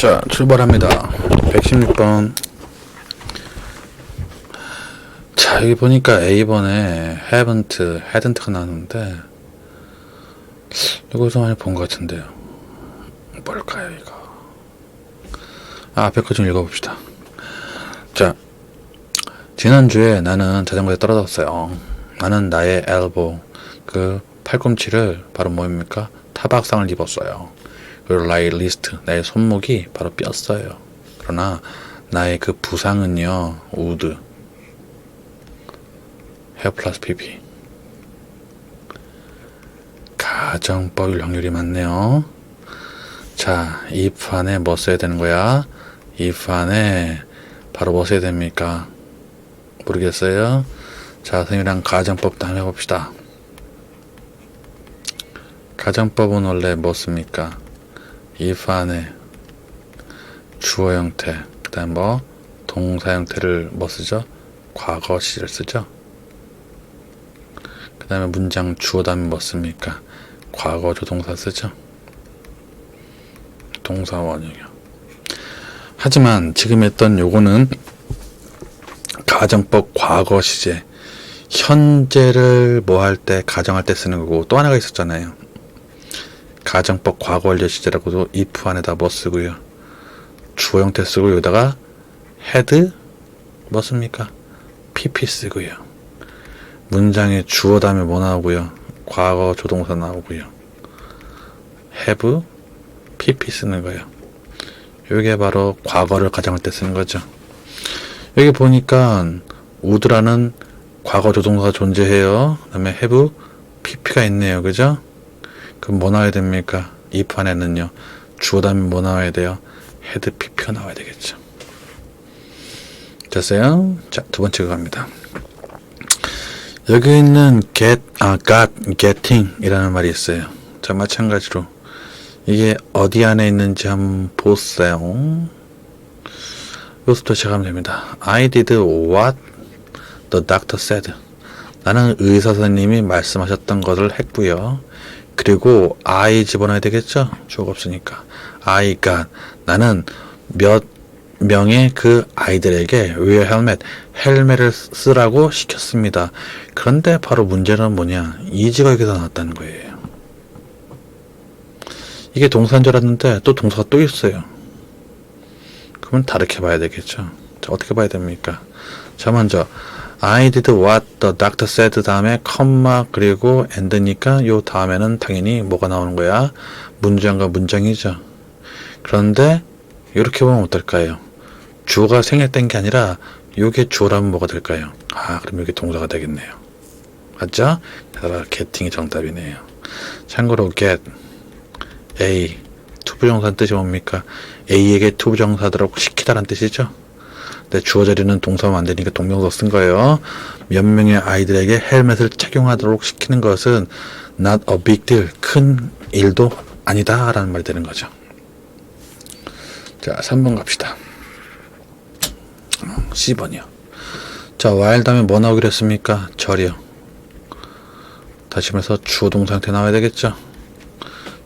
자, 출발합니다. 116번. 자, 여기 보니까 A번에 haven't, hadn't가 나왔는데, 이거서 많이 본 것 같은데요. 뭘까요, 이거? 아, 앞에 거 좀 읽어봅시다. 자, 지난주에 나는 자전거에 떨어졌어요. 나는 나의 엘보, 그 팔꿈치를 바로 뭐입니까? 타박상을 입었어요. 그리고 나의 리스트, 나의 손목이 바로 뼈어요. 그러나 나의 그 부상은요, 우드, 헤어 플러스 PP. 가정법일 확률이 많네요. 자, if 안에 뭐 써야 되는 거야? if 안에 바로 뭐 써야 됩니까? 모르겠어요. 자, 선생님이랑 가정법도 한번 해봅시다. 가정법은 원래 뭐 씁니까? If 안에 주어 형태, 그 다음 뭐 동사 형태를 뭐 쓰죠? 과거 시를 쓰죠? 그 다음에 문장 주어 다음에 뭐 씁니까? 과거 조동사 쓰죠? 동사 원형이요. 하지만 지금 했던 요거는 가정법 과거 시제 현재를 뭐 할 때 가정할 때 쓰는 거고 또 하나가 있었잖아요. 가정법 과거 완료 시제라고도 if 안에다 뭐 쓰고요. 주어 형태 쓰고 여기다가 had 뭐 씁니까? pp 쓰고요. 문장에 주어 다음에 뭐 나오고요. 과거 조동사 나오고요. have pp 쓰는 거예요. 이게 바로 과거를 가정할 때 쓰는 거죠. 여기 보니까 would라는 과거 조동사가 존재해요. 그 다음에 have pp가 있네요. 그죠? 그럼 뭐 나와야 됩니까? 이 판에는요. 주어 다음에 뭐 나와야 돼요? 헤드 PP가 나와야 되겠죠. 됐어요? 자, 두 번째 거 갑니다. 여기 있는 get, 아, got, getting 이라는 말이 있어요. 자, 마찬가지로 이게 어디 안에 있는지 한번 보세요. 여기서부터 시작하면 됩니다. I did what the doctor said. 나는 의사 선생님이 말씀하셨던 것을 했고요. 그리고 I 집어넣어야 되겠죠? 주어가 없으니까. I got. 나는 몇 명의 그 아이들에게 wear helmet, 헬멧을 쓰라고 시켰습니다. 그런데 바로 문제는 뭐냐? 이지가 여기서 나왔다는 거예요. 이게 동사인 줄 알았는데 또 동사가 또 있어요. 그러면 다르게 봐야 되겠죠. 자, 어떻게 봐야 됩니까? 자, 먼저 I did what the doctor said 다음에 컴마 그리고 and니까 요 다음에는 당연히 뭐가 나오는 거야? 문장과 문장이죠. 그런데 이렇게 보면 어떨까요? 주어가 생략된 게 아니라 요게 주어라면 뭐가 될까요? 아, 그럼 이게 동사가 되겠네요. 맞죠? 게다가 getting이 정답이네요. 참고로 get, A, 투부정사는 뜻이 뭡니까? A에게 투부정사들하고 시키다란 뜻이죠. 근데 주어 자리는 동사만 안 되니까 동명사 쓴 거예요. 몇 명의 아이들에게 헬멧을 착용하도록 시키는 것은 not a big deal, 큰 일도 아니다 라는 말이 되는 거죠. 자, 3번 갑시다. 10번이요. 자, while 다음에 뭐 나오기로 했습니까? 절이요. 다시 말해서 주어 동사 형태 나와야 되겠죠?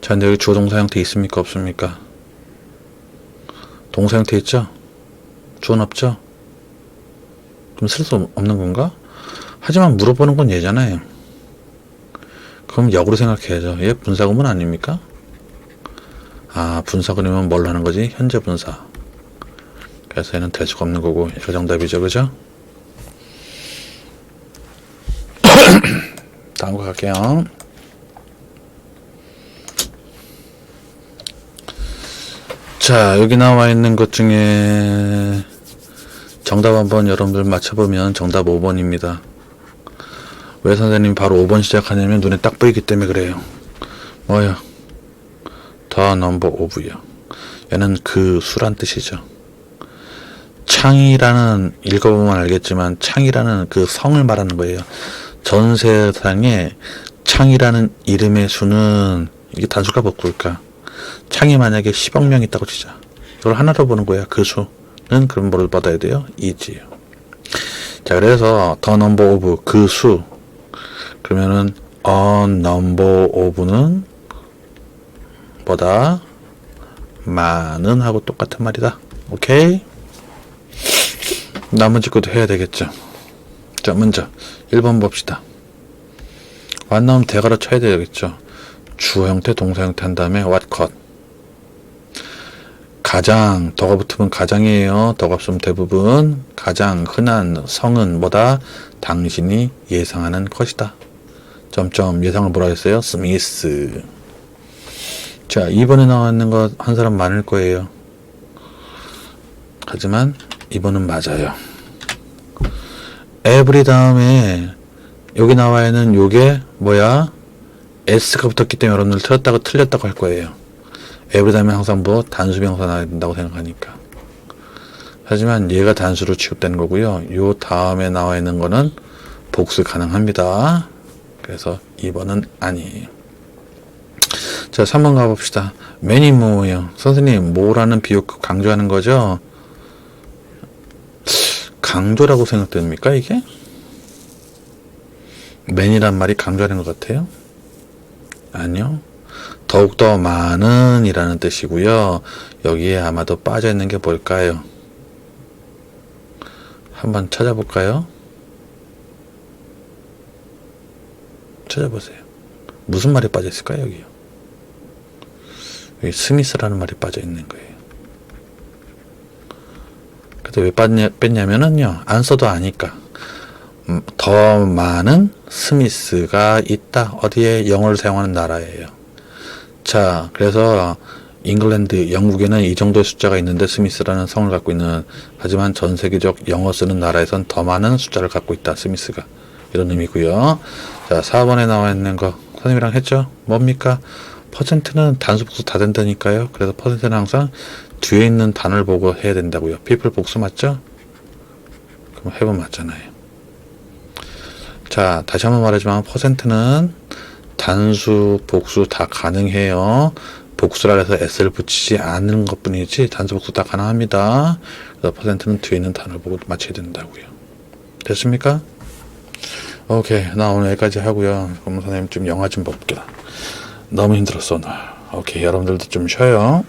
자, 근데 여기 주어 동사 형태 있습니까? 없습니까? 동사 형태 있죠? 주어는 없죠? 그럼 쓸 수 없는 건가? 하지만 물어보는 건 얘잖아요. 그럼 역으로 생각해야죠. 얘 분사구문 아닙니까? 아, 분사 그러면 뭘 하는 거지? 현재 분사. 그래서 얘는 될 수가 없는 거고, 이거 정답이죠, 그죠? 다음 거 갈게요. 자, 여기 나와 있는 것 중에 정답 한번 여러분들 맞춰보면 정답 5번입니다. 왜 선생님이 바로 5번 시작하냐면 눈에 딱 보이기 때문에 그래요. 뭐요? 더 넘버 오브요. 얘는 그 수란 뜻이죠. 창이라는 읽어보면 알겠지만 창이라는 그 성을 말하는 거예요. 전 세상에 창이라는 이름의 수는 이게 단수가 바꿀까? 창이 만약에 10억 명 있다고 치자. 이걸 하나로 보는 거야. 그 수 는 그럼 뭐를 받아야 돼요? 이지요. 자, 그래서 더 넘버 오브 그 수. 그러면은 a number of는 뭐다? 많은 하고 똑같은 말이다. 오케이? 나머지 것도 해야 되겠죠. 자, 먼저 1번 봅시다. 완 나오면 대가로 쳐야 되겠죠. 주어 형태, 동사 형태 한 다음에 what cut. 가장, 덕가 붙으면 가장이에요. 덕가 없으면 대부분. 가장 흔한 성은 뭐다? 당신이 예상하는 것이다. 점점 예상을 뭐라 했어요? 스미스. 자, 2번에 나와 있는 거한 사람 많을 거예요. 하지만 2번은 맞아요. every 다음에 여기 나와 있는 요게 뭐야? s가 붙었기 때문에 여러분들 틀렸다고 틀렸다고 할 거예요. 다음에 항상 뭐 단수 명사 나야 된다고 생각하니까. 하지만 얘가 단수로 취급되는 거고요. 요 다음에 나와 있는 거는 복수 가능합니다. 그래서 2번은 아니에요. 자, 3번 가봅시다. many more요. 선생님, more라는 비योग 강조하는 거죠? 강조라고 생각됩니까, 이게? man이란 말이 강조하는 것 같아요? 아니요. 더욱더 많은 이라는 뜻이고요. 여기에 아마도 빠져 있는 게 뭘까요? 한번 찾아볼까요? 찾아보세요. 무슨 말이 빠져 있을까요, 여기요? 여기 스미스라는 말이 빠져 있는 거예요. 근데 왜 뺐냐, 뺐냐면은요, 안 써도 아니까. 음, 더 많은 스미스가 있다. 어디에 영어를 사용하는 나라예요. 자, 그래서 잉글랜드, 영국에는 이 정도의 숫자가 있는데 스미스라는 성을 갖고 있는 하지만 전 세계적 영어 쓰는 나라에선 더 많은 숫자를 갖고 있다. 스미스가 이런 의미고요. 자, 4번에 나와 있는 거 선생님이랑 했죠? 뭡니까? 퍼센트는 단수 복수 다 된다니까요. 그래서 퍼센트는 항상 뒤에 있는 단어를 보고 해야 된다고요. people 복수 맞죠? 그럼 해본 맞잖아요. 자, 다시 한번 말하지만 퍼센트는 단수, 복수 다 가능해요. 복수라 해서 s를 붙이지 않는 것 뿐이지 단수, 복수 다 가능합니다. 그래서 퍼센트는 뒤에 있는 단어를 보고 맞춰야 된다고요. 됐습니까? 오케이. 나 오늘 여기까지 하고요. 선생님 좀 영화 좀 볼게요. 너무 힘들었어, 오늘. 오케이. 여러분들도 좀 쉬어요.